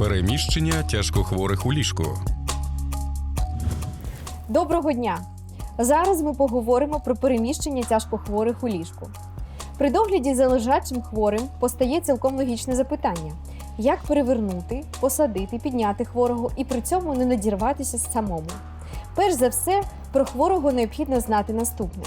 Переміщення тяжкохворих у ліжку. Доброго дня! Зараз ми поговоримо про переміщення тяжкохворих у ліжку. При догляді за лежачим хворим постає цілком логічне запитання: як перевернути, посадити, підняти хворого і при цьому не надірватися самому. Перш за все, про хворого необхідно знати наступне: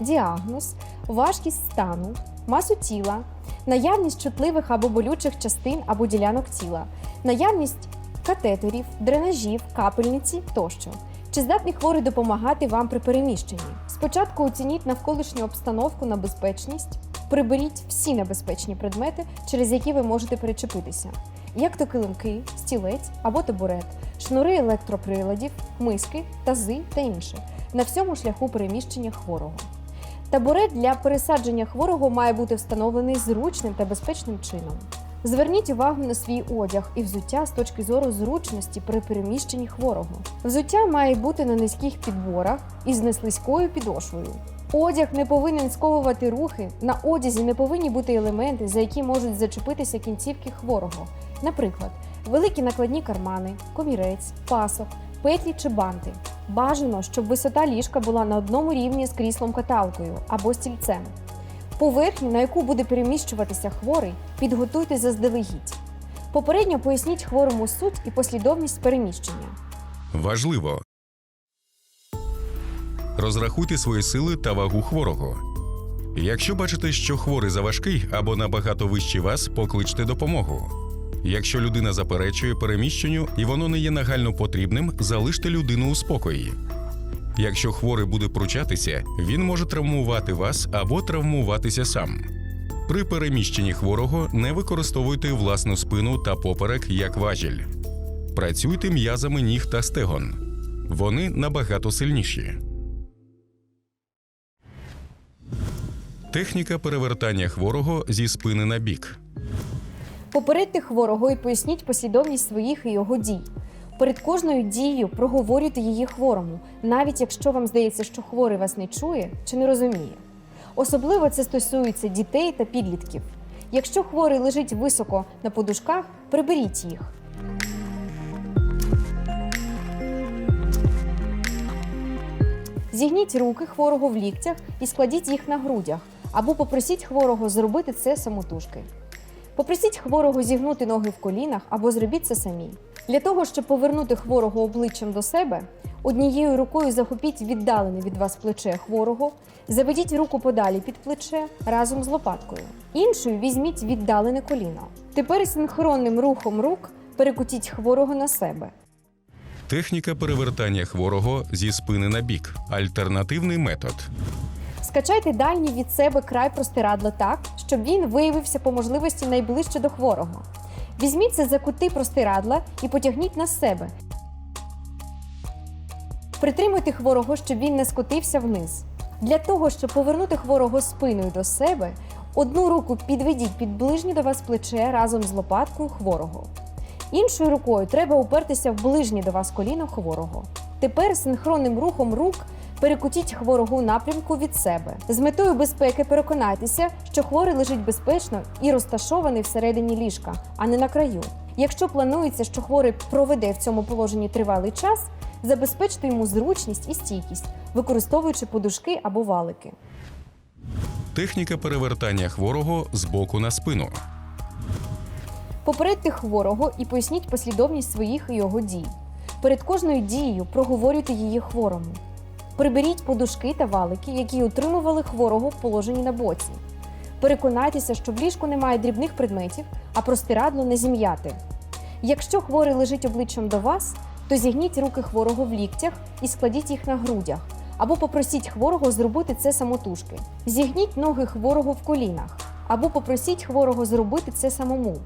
діагноз, важкість стану, масу тіла, наявність чутливих або болючих частин або ділянок тіла, наявність катетерів, дренажів, капельниці тощо. Чи здатний хворий допомагати вам при переміщенні? Спочатку оцініть навколишню обстановку на безпечність, приберіть всі небезпечні предмети, через які ви можете перечепитися, як то килимки, стілець або табурет, шнури електроприладів, миски, тази та інше на всьому шляху переміщення хворого. Табурет для пересадження хворого має бути встановлений зручним та безпечним чином. Зверніть увагу на свій одяг і взуття з точки зору зручності при переміщенні хворого. Взуття має бути на низьких підборах і з неслизькою підошвою. Одяг не повинен сковувати рухи. На одязі не повинні бути елементи, за які можуть зачепитися кінцівки хворого. Наприклад, великі накладні кармани, комірець, пасок, петлі чи банти. Бажано, щоб висота ліжка була на одному рівні з кріслом каталкою або стільцем. Поверхню, на яку буде переміщуватися хворий, підготуйте заздалегідь. Попередньо поясніть хворому суть і послідовність переміщення. Важливо. Розрахуйте свої сили та вагу хворого. Якщо бачите, що хворий заважкий або набагато вищий вас, покличте допомогу. Якщо людина заперечує переміщенню і воно не є нагально потрібним, залиште людину у спокої. Якщо хворий буде пручатися, він може травмувати вас або травмуватися сам. При переміщенні хворого не використовуйте власну спину та поперек як важіль. Працюйте м'язами ніг та стегон. Вони набагато сильніші. Техніка перевертання хворого зі спини на бік. Попередьте хворого і поясніть послідовність своїх і його дій. Перед кожною дією проговорюйте її хворому, навіть якщо вам здається, що хворий вас не чує чи не розуміє. Особливо це стосується дітей та підлітків. Якщо хворий лежить високо на подушках, приберіть їх. Зігніть руки хворого в ліктях і складіть їх на грудях, або попросіть хворого зробити це самотужки. Попросіть хворого зігнути ноги в колінах або зробіть це самі. Для того, щоб повернути хворого обличчям до себе, однією рукою захопіть віддалене від вас плече хворого, заведіть руку подалі під плече разом з лопаткою. Іншою візьміть віддалене коліно. Тепер синхронним рухом рук перекутіть хворого на себе. Техніка перевертання хворого зі спини на бік. Альтернативний метод. Скачайте дальній від себе край простирадла так, щоб він виявився по можливості найближче до хворого. Візьміться за кути простирадла і потягніть на себе. Притримуйте хворого, щоб він не скотився вниз. Для того, щоб повернути хворого спиною до себе, одну руку підведіть під ближнє до вас плече разом з лопаткою хворого. Іншою рукою треба упертися в ближнє до вас коліно хворого. Тепер синхронним рухом рук перекутіть хворого напрямку від себе. З метою безпеки переконайтеся, що хворий лежить безпечно і розташований всередині ліжка, а не на краю. Якщо планується, що хворий проведе в цьому положенні тривалий час, забезпечте йому зручність і стійкість, використовуючи подушки або валики. Техніка перевертання хворого з боку на спину. Попередьте хворого і поясніть послідовність своїх і його дій. Перед кожною дією проговорюйте її хворому. Приберіть подушки та валики, які утримували хворого в положенні на боці. Переконайтеся, що в ліжку немає дрібних предметів, а простирадло не зім'яте. Якщо хворий лежить обличчям до вас, то зігніть руки хворого в ліктях і складіть їх на грудях, або попросіть хворого зробити це самотужки. Зігніть ноги хворого в колінах, або попросіть хворого зробити це самому.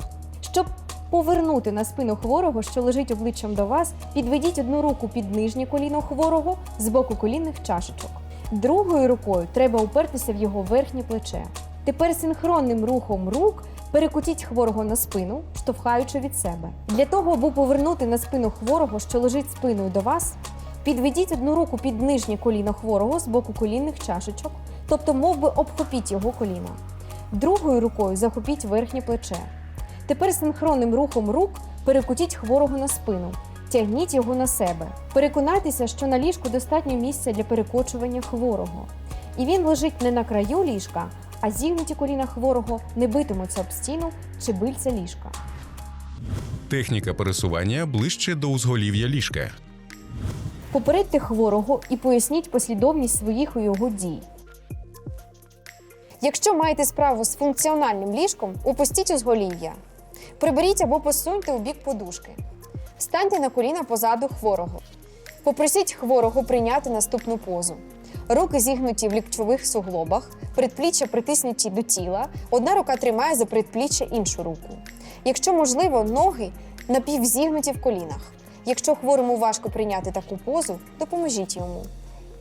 Щоб повернути на спину хворого, що лежить обличчям до вас, підведіть одну руку під нижнє коліно хворого з боку колінних чашечок. Другою рукою треба упертися в його верхнє плече. Тепер синхронним рухом рук перекутіть хворого на спину, штовхаючи від себе. Для того, аби повернути на спину хворого, що лежить спиною до вас, підведіть одну руку під нижнє коліно хворого з боку колінних чашечок, тобто мов би обхопіть його коліна. Другою рукою захопіть верхнє плече. Тепер синхронним рухом рук перекутіть хворого на спину. Тягніть його на себе. Переконайтеся, що на ліжку достатньо місця для перекочування хворого. І він лежить не на краю ліжка, а зігнуті коліна хворого не битимуться об стіну чи бильця ліжка. Техніка пересування ближче до узголів'я ліжка. Попередьте хворого і поясніть послідовність своїх і його дій. Якщо маєте справу з функціональним ліжком, опустіть узголів'я. Приберіть або посуньте у бік подушки. Встаньте на коліна позаду хворого. Попросіть хворого прийняти наступну позу. Руки зігнуті в ліктьових суглобах, предпліччя притиснуті до тіла, одна рука тримає за предпліччя іншу руку. Якщо можливо, ноги напівзігнуті в колінах. Якщо хворому важко прийняти таку позу, допоможіть йому.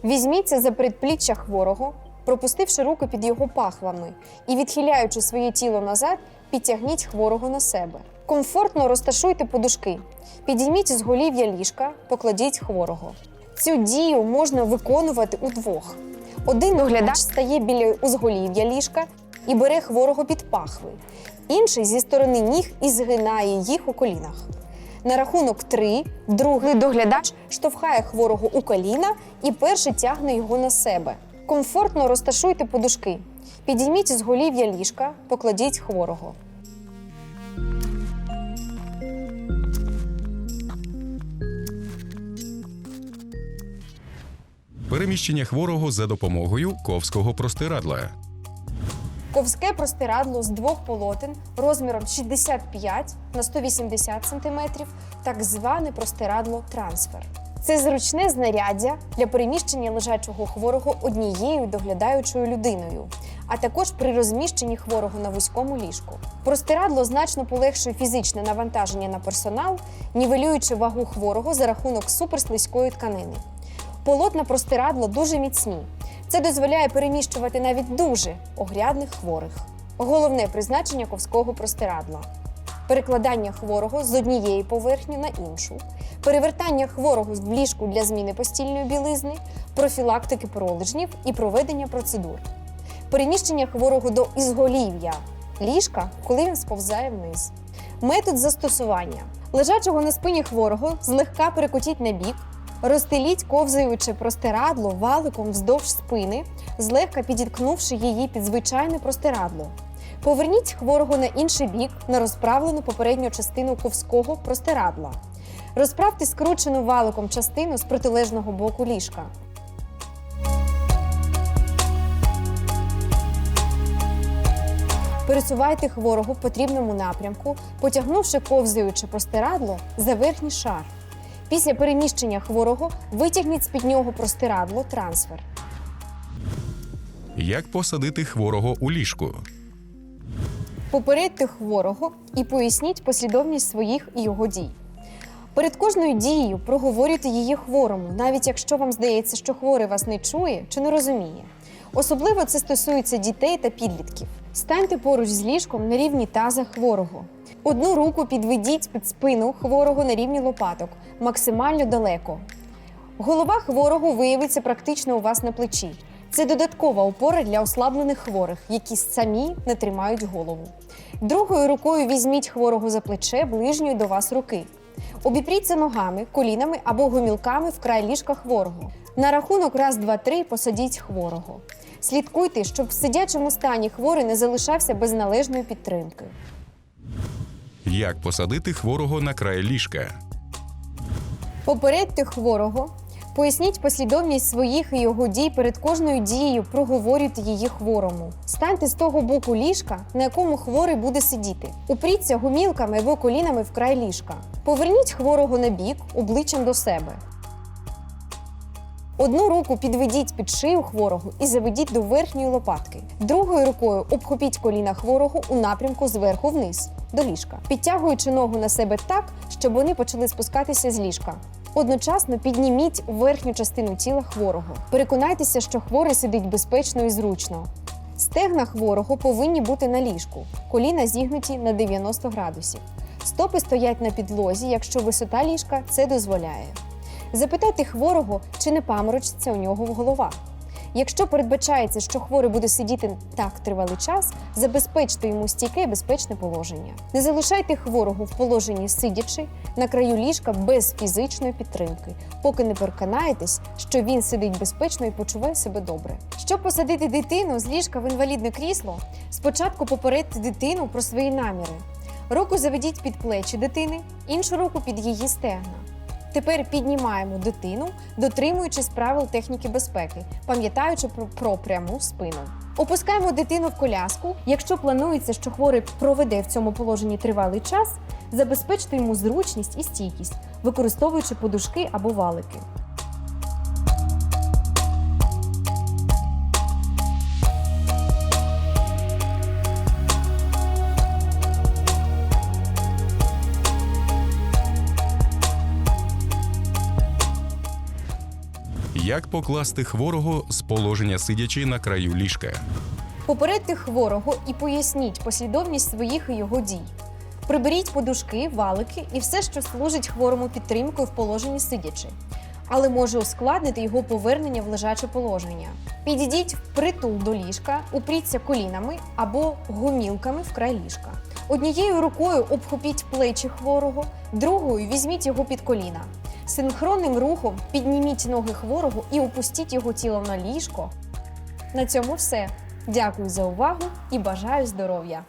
Візьміться за предпліччя хворого, пропустивши руки під його пахвами і відхиляючи своє тіло назад, підтягніть хворого на себе. Комфортно розташуйте подушки. Підійміть з голів'я ліжка, покладіть хворого. Цю дію можна виконувати удвох. Один доглядач стає біля узголів'я ліжка і бере хворого під пахви. Інший зі сторони ніг і згинає їх у колінах. На рахунок три другий доглядач штовхає хворого у коліна і перший тягне його на себе. Комфортно розташуйте подушки. Підійміть з голів'я ліжка, покладіть хворого. Переміщення хворого за допомогою ковського простирадла. Ковське простирадло з двох полотен розміром 65 на 180 см, так зване простирадло трансфер. Це зручне знаряддя для переміщення лежачого хворого однією доглядаючою людиною, а також при розміщенні хворого на вузькому ліжку. Простирадло значно полегшує фізичне навантаження на персонал, нівелюючи вагу хворого за рахунок суперслизької тканини. Полотна простирадла дуже міцні. Це дозволяє переміщувати навіть дуже огрядних хворих. Головне призначення ковського простирадла перекладання хворого з однієї поверхні на іншу, перевертання хворого в ліжку для зміни постільної білизни, профілактики пролежнів і проведення процедур, переміщення хворого до ізголів'я ліжка, коли він сповзає вниз. Метод застосування лежачого на спині хворого злегка перекотіть на бік, Розстеліть ковзаючи простирадло валиком вздовж спини, злегка підіткнувши її під звичайне простирадло. Поверніть хворого на інший бік на розправлену попередню частину ковського простирадла. Розправте скручену валиком частину з протилежного боку ліжка. Пересувайте хворого в потрібному напрямку, потягнувши ковзаючи простирадло за верхній шар. Після переміщення хворого витягніть з-під нього простирадло трансфер. Як посадити хворого у ліжку? Попередьте хворого і поясніть послідовність своїх і його дій. Перед кожною дією проговорюйте її хворому, навіть якщо вам здається, що хворий вас не чує чи не розуміє. Особливо це стосується дітей та підлітків. Станьте поруч з ліжком на рівні таза хворого. Одну руку підведіть під спину хворого на рівні лопаток, максимально далеко. Голова хворого виявиться практично у вас на плечі. Це додаткова опора для ослаблених хворих, які самі не тримають голову. Другою рукою візьміть хворого за плече ближньої до вас руки. Обіпріться ногами, колінами або гомілками в край ліжка хворого. На рахунок раз, два, три посадіть хворого. Слідкуйте, щоб в сидячому стані хворий не залишався без належної підтримки. Як посадити хворого на край ліжка? Попередьте хворого, поясніть послідовність своїх і його дій перед кожною дією, проговорюйте її хворому. Станьте з того боку ліжка, на якому хворий буде сидіти. Упріться гумілками або колінами в край ліжка. Поверніть хворого на бік обличчям до себе. Одну руку підведіть під шию хворого і заведіть до верхньої лопатки. Другою рукою обхопіть коліна хворого у напрямку зверху вниз до ліжка, підтягуючи ногу на себе так, щоб вони почали спускатися з ліжка. Одночасно підніміть верхню частину тіла хворого. Переконайтеся, що хворий сидить безпечно і зручно. Стегна хворого повинні бути на ліжку, коліна зігнуті на 90 градусів. Стопи стоять на підлозі, якщо висота ліжка це дозволяє. Запитайте хворого, чи не паморочиться у нього в голова. Якщо передбачається, що хворий буде сидіти так тривалий час, забезпечте йому стійке і безпечне положення. Не залишайте хворого в положенні сидячи на краю ліжка без фізичної підтримки, поки не переконаєтесь, що він сидить безпечно і почуває себе добре. Щоб посадити дитину з ліжка в інвалідне крісло, спочатку попередьте дитину про свої наміри. Руку заведіть під плечі дитини, іншу руку під її стегна. Тепер піднімаємо дитину, дотримуючись правил техніки безпеки, пам'ятаючи про, про пряму спину. Опускаємо дитину в коляску. Якщо планується, що хворий проведе в цьому положенні тривалий час, забезпечте йому зручність і стійкість, використовуючи подушки або валики. Як покласти хворого з положення сидячи на краю ліжка? Попередьте хворого і поясніть послідовність своїх і його дій. Приберіть подушки, валики і все, що служить хворому підтримкою в положенні сидячи, але може ускладнити його повернення в лежаче положення. Підійдіть впритул до ліжка, упріться колінами або гумілками в край ліжка. Однією рукою обхопіть плечі хворого, другою візьміть його під коліна. Синхронним рухом підніміть ноги хворого і опустіть його тіло на ліжко. На цьому все. Дякую за увагу і бажаю здоров'я!